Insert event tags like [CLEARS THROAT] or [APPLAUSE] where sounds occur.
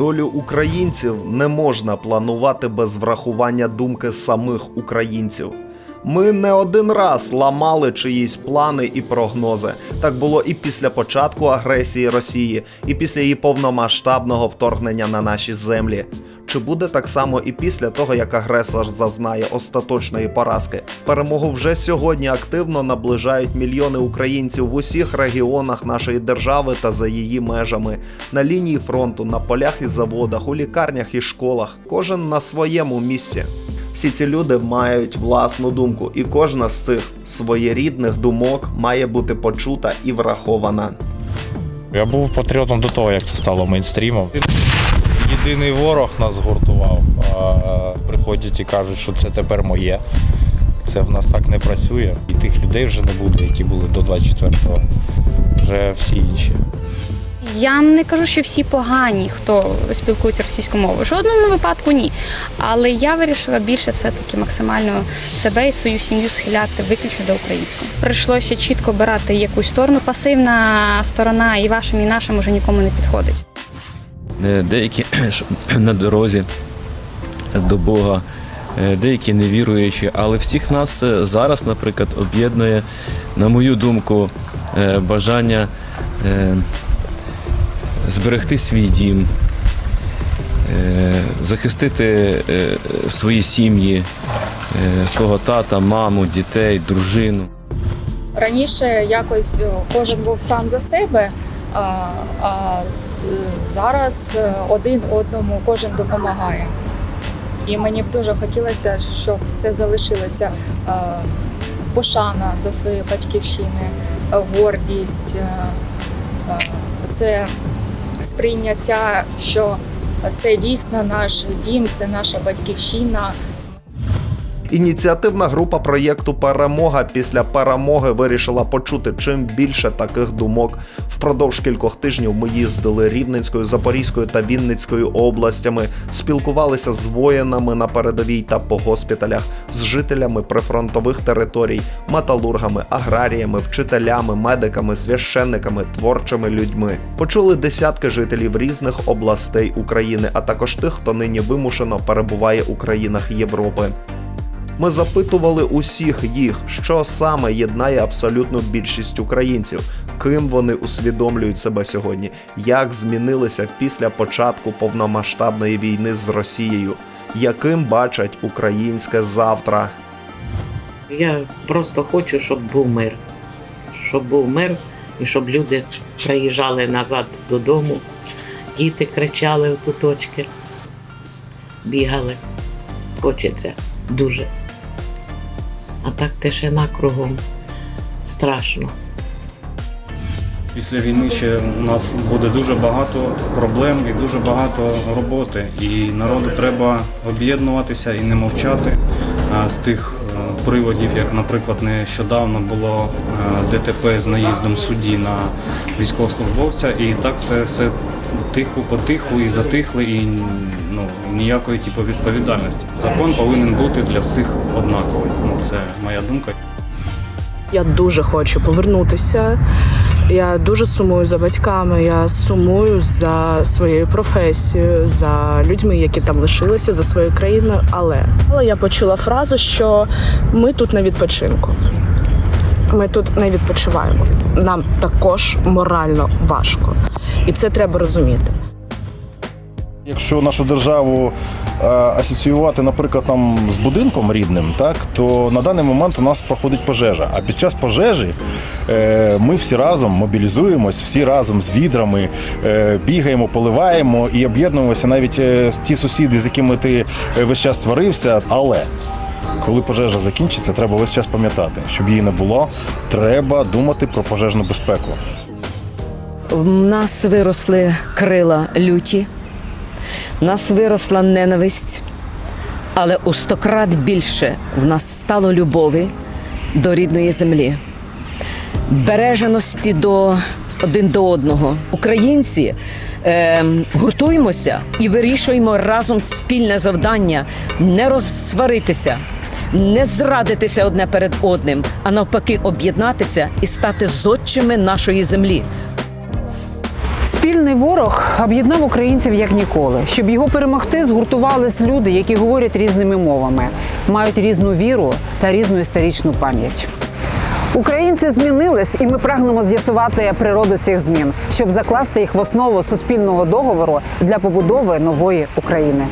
Долю українців не можна планувати без врахування думки самих українців. Ми не один раз ламали чиїсь плани і прогнози. Так було і після початку агресії Росії, і після її повномасштабного вторгнення на наші землі. Чи буде так само і після того, як агресор зазнає остаточної поразки? Перемогу вже сьогодні активно наближають мільйони українців в усіх регіонах нашої держави та за її межами, на лінії фронту, на полях і заводах, у лікарнях і школах, кожен на своєму місці. Всі ці люди мають власну думку, і кожна з цих своєрідних думок має бути почута і врахована. Я був патріотом до того, як це стало мейнстрімом. Єдиний ворог нас згуртував. Приходять і кажуть, що це тепер моє. Це в нас так не працює. І тих людей вже не буде, які були до 24-го. Вже всі інші. Я не кажу, що всі погані, хто спілкується російською мовою. Жодному випадку ні. Але я вирішила більше все-таки максимально себе і свою сім'ю схиляти виключно до українського. Прийшлося чітко обирати якусь сторону. Пасивна сторона і вашим, і нашим уже нікому не підходить. Е, деякі [CLEARS THROAT] на дорозі до Бога, е, деякі невіруючі, але всіх нас е, зараз, наприклад, об'єднує, на мою думку, бажання зберегти свій дім, е, захистити е, свої сім'ї, е, свого тата, маму, дітей, дружину. Раніше якось кожен був сам за себе, а, зараз один одному кожен допомагає. І мені б дуже хотілося, щоб це залишилося пошана до своєї батьківщини, гордість, це сприйняття, що це дійсно наш дім, це наша батьківщина. Ініціативна група проєкту Перемога після перемоги вирішила почути чим більше таких думок. Впродовж кількох тижнів ми їздили Рівненською, Запорізькою та Вінницькою областями, спілкувалися з воїнами на передовій та по госпіталях, з жителями прифронтових територій, металургами, аграріями, вчителями, медиками, священниками, творчими людьми. Почули десятки жителів різних областей України, а також тих, хто нині вимушено перебуває у країнах Європи. Ми запитували усіх їх, що саме єднає абсолютну більшість українців, ким вони усвідомлюють себе сьогодні, як змінилися після початку повномасштабної війни з Росією, яким бачать українське завтра. Я просто хочу, щоб був мир. Щоб був мир і щоб люди приїжджали назад додому, діти кричали у куточки, бігали. Хочеться дуже. А так тишина кругом. Страшно. Після війни ще у нас буде дуже багато проблем і дуже багато роботи. І народу треба об'єднуватися і не мовчати з тих е, приводів, як, наприклад, нещодавно було е, ДТП з наїздом судді на військовослужбовця. І так це все тихо, потиху і затихли, і ну, ніякої типу, відповідальності. Закон повинен бути для всіх однаковий. Ну, це моя думка. Я дуже хочу повернутися. Я дуже сумую за батьками. Я сумую за своєю професією, за людьми, які там лишилися, за своєю країною. Але але я почула фразу, що ми тут на відпочинку. Ми тут не відпочиваємо. Нам також морально важко, і це треба розуміти. Якщо нашу державу е, асоціювати, наприклад, там з будинком рідним, так то на даний момент у нас проходить пожежа. А під час пожежі е, ми всі разом мобілізуємось, всі разом з відрами е, бігаємо, поливаємо і об'єднуємося навіть ті сусіди, з якими ти весь час сварився. Але коли пожежа закінчиться, треба весь час пам'ятати, щоб її не було. Треба думати про пожежну безпеку. В нас виросли крила люті, в нас виросла ненависть, але у стократ більше в нас стало любові до рідної землі, береженості до один до одного. Українці е, гуртуємося і вирішуємо разом спільне завдання не розсваритися. Не зрадитися одне перед одним, а навпаки, об'єднатися і стати зодчими нашої землі. Спільний ворог об'єднав українців як ніколи. Щоб його перемогти, згуртувались люди, які говорять різними мовами, мають різну віру та різну історичну пам'ять. Українці змінились, і ми прагнемо з'ясувати природу цих змін, щоб закласти їх в основу суспільного договору для побудови нової України.